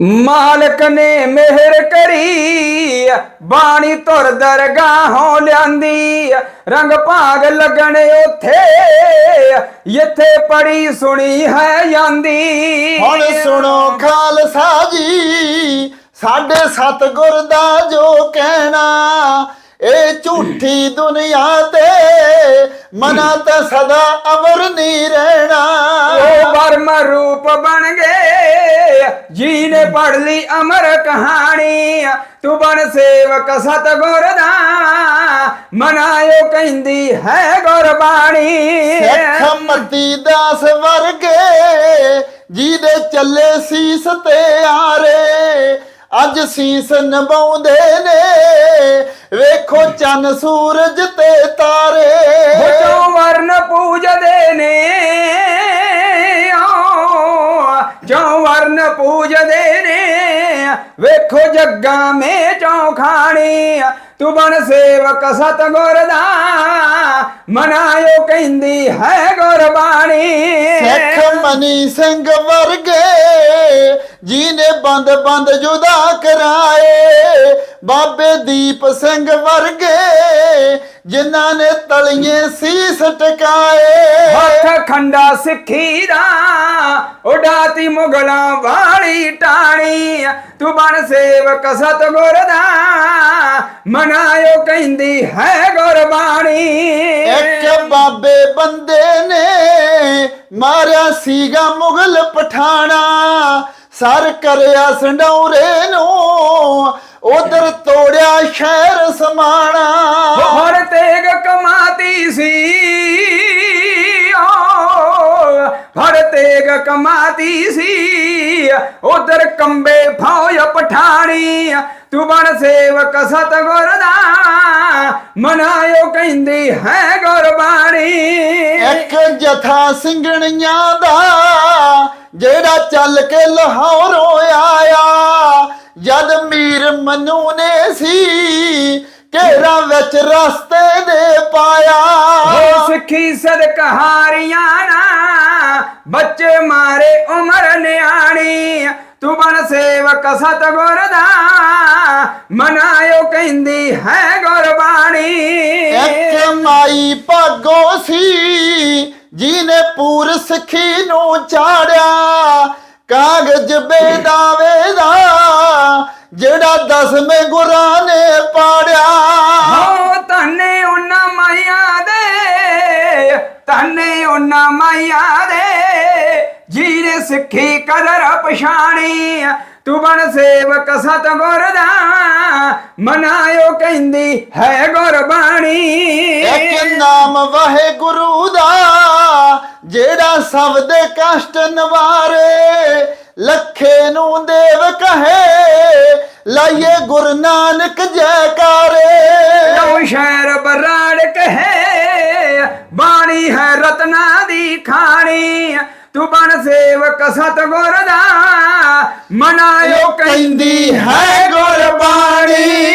ਮਾਲਕ ਨੇ ਮਿਹਰ ਕਰੀ ਬਾਣੀ ਧੁਰ ਦਰਗਾਹੋਂ ਲਿਆਂਦੀ ਰੰਗ ਭਾਗ ਲੱਗਣ ਉਥੇ ਇੱਥੇ ਪੜੀ ਸੁਣੀ ਹੈ ਜਾਂਦੀ ਹੁਣ ਸੁਣੋ ਖਾਲਸਾ ਜੀ ਸਾਡੇ ਸਤਗੁਰ ਦਾ ਜੋ ਕਹਿਣਾ ਇਹ ਝੂਠੀ ਦੁਨੀਆ ਤੇ ਮਨਾ ਤੇ ਸਦਾ ਅਮਰ ਨਹੀਂ ਰਹਿਣਾ। ਰੂਪ ਬਣ ਗਏ। ਜੀ ਨੇ ਪੜ ਲਈ ਅਮਰ ਕਹਾਣੀ। ਤੂੰ ਬਣ ਸੇਵਕ ਸਤਗੁਰ ਦਾ। ਮਨਾਇਓ ਕਹਿੰਦੀ ਹੈ ਗੁਰਬਾਣੀ। ਸਿੱਖ ਮਤੀ ਦਾਸ ਵਰਗੇ ਜਿਹਦੇ ਚੱਲੇ ਸੀਸ ਤੇ ਆਰੇ। ਅੱਜ ਸੀਸ ਨਿਭਾਉਂਦੇ ਨੇ ਵੇਖੋ ਚੰਨ ਸੂਰਜ ਤੇ ਤਾਰੇ। ਜੋ ਵਰਨ ਪੂਜਦੇ ਨੇ ਵੇਖੋ ਜੱਗਾ ਮੇ ਚੌਖਾਣੀ ਤੂੰ ਬਣ ਸੇਵਕ ਸਤਗੁਰ ਦਾ। ਮਨਾਇਓ ਕਹਿੰਦੀ ਹੈ ਗੁਰਬਾਣੀ। ਸਿੱਖ ਮਨੀ ਸਿੰਘ ਵਰਗੇ, ਜਿਹਨੇ ਬੰਦ ਬੰਦ ਜੁਦਾ ਕਰਾਏ, ਬਾਬੇ ਦੀਪ ਸਿੰਘ ਵਰਗੇ ਜਿਨ੍ਹਾਂ ਨੇ ਤਲੀਏ ਸੀਸ ਟਿਕਾਏ। ਹੱਥ ਖੰਡਾ ਸਿੱਖੀ ਦਾ ਉਡਾਤੀ ਮੁਗਲਾਂ ਵਾਲੀ ਟਾਣੀ। ਤੂੰ ਬਣ ਸੇਵਕ ਸਤਗੁਰ ਦਾ ਮਨਾਇਓ ਕਹਿੰਦੀ ਹੈ ਗੁਰਬਾਣੀ। ਇੱਕ ਬਾਬੇ ਬੰਦੇ ਨੇ ਮਾਰਿਆ ਸੀਗਾ ਮੁਗਲ ਪਠਾਣਾ। ਸਰ ਕਰਿਆ ਸੰਡੌਰੇ ਨੂੰ ਉਧਰ ਤੋੜਿਆ ਸ਼ਹਿਰ ਸਮਾਣਾ। ਹਰ ਤੇਗ ਕਮਾਤੀ ਸੀ। ਹਰ ਤੇਗ ਕਮਾਤੀ ਸੀ। ਉਧਰ ਕੰਬੇ ਫੌਜ ਪਠਾਣੀ ਤੂੰ ਬਣ ਸੇਵਕ ਸਤਗੁਰ ਦਾ। ਮਨਾਇਓ ਕਹਿੰਦੀ ਹੈ ਗੁਰਬਾਣੀ। ਇੱਕ ਜਥਾ ਸਿੰਘਣੀਆਂ ਦਾ ਜਿਹੜਾ ਚੱਲ ਕੇ ਲਾਹੌਰੋਂ ਆਇਆ। ਮਨੂ ਨੇ ਸੀ ਘੇਰਾ ਵਿੱਚ ਰਸਤੇ ਦੇ ਪਾਇਆ। ਹੋ ਸਿੱਖੀ ਸਦਕਹਾਰੀਆਂ ਨਾ ਬੱਚੇ ਮਾਰੇ ਉਮਰ ਨਿਆਣੀ। ਤੂੰ ਬਣ ਸੇਵਕ ਸਤਗੁਰ ਦਾ ਮਨਾਇਓ ਕਹਿੰਦੀ ਹੈ ਗੁਰਬਾਣੀ। ਇੱਕ ਮਾਈ ਭਾਗੋ ਸੀ ਜਿਹਨੇ ਪੂਰ ਸਿੱਖੀ ਨੂੰ ਚਾੜਿਆ। ਕਾਗਜ਼ ਬੇਦਾਵੇ ਦਾ ਜਿਹੜਾ ਦਸਵੇਂ ਗੁਰਾਂ ਨੇ ਪਾੜਿਆ। ਹੋ ਧੰਨੇ ਉਹਨਾਂ ਮਾਈਆਂ ਦੇ ਧੰਨੇ ਉਹਨਾਂ ਮਾਈਆਂ ਦੇ। ਜੀਨੇ ਸਿੱਖੀ ਕਦਰ ਪਛਾਣੀ ਤੂੰ ਬਣ ਸੇਵਕ ਸਤਗੁਰ ਦਾ ਮਨਾਇਓ ਕਹਿੰਦੀ ਹੈ ਗੁਰਬਾਣੀ। ਇੱਕ ਨਾਮ ਵਾਹਿਗੁਰੂ ਦਾ ਜਿਹੜਾ ਸਭ ਦੇ ਕਸ਼ਟ ਨਿਵਾਰੇ ਲੱਖੇ ਨੂੰ ਦੇਵ ਕਹੇ ਲਾਈਏ ਗੁਰੂ ਨਾਨਕ ਜੈਕਾਰੇ। ਲਓ ਸ਼ਹਿਰ ਬਰਾੜ ਕਹੇ ਬਾਣੀ ਹੈ ਰਤਨਾ ਦੀ ਖਾਣੀ। ਤੂੰ ਬਣ ਸੇਵਕ ਸਤਗੁਰ ਦਾ ਮਨਾਇਓ ਕਹਿੰਦੀ ਹੈ ਗੁਰਬਾਣੀ।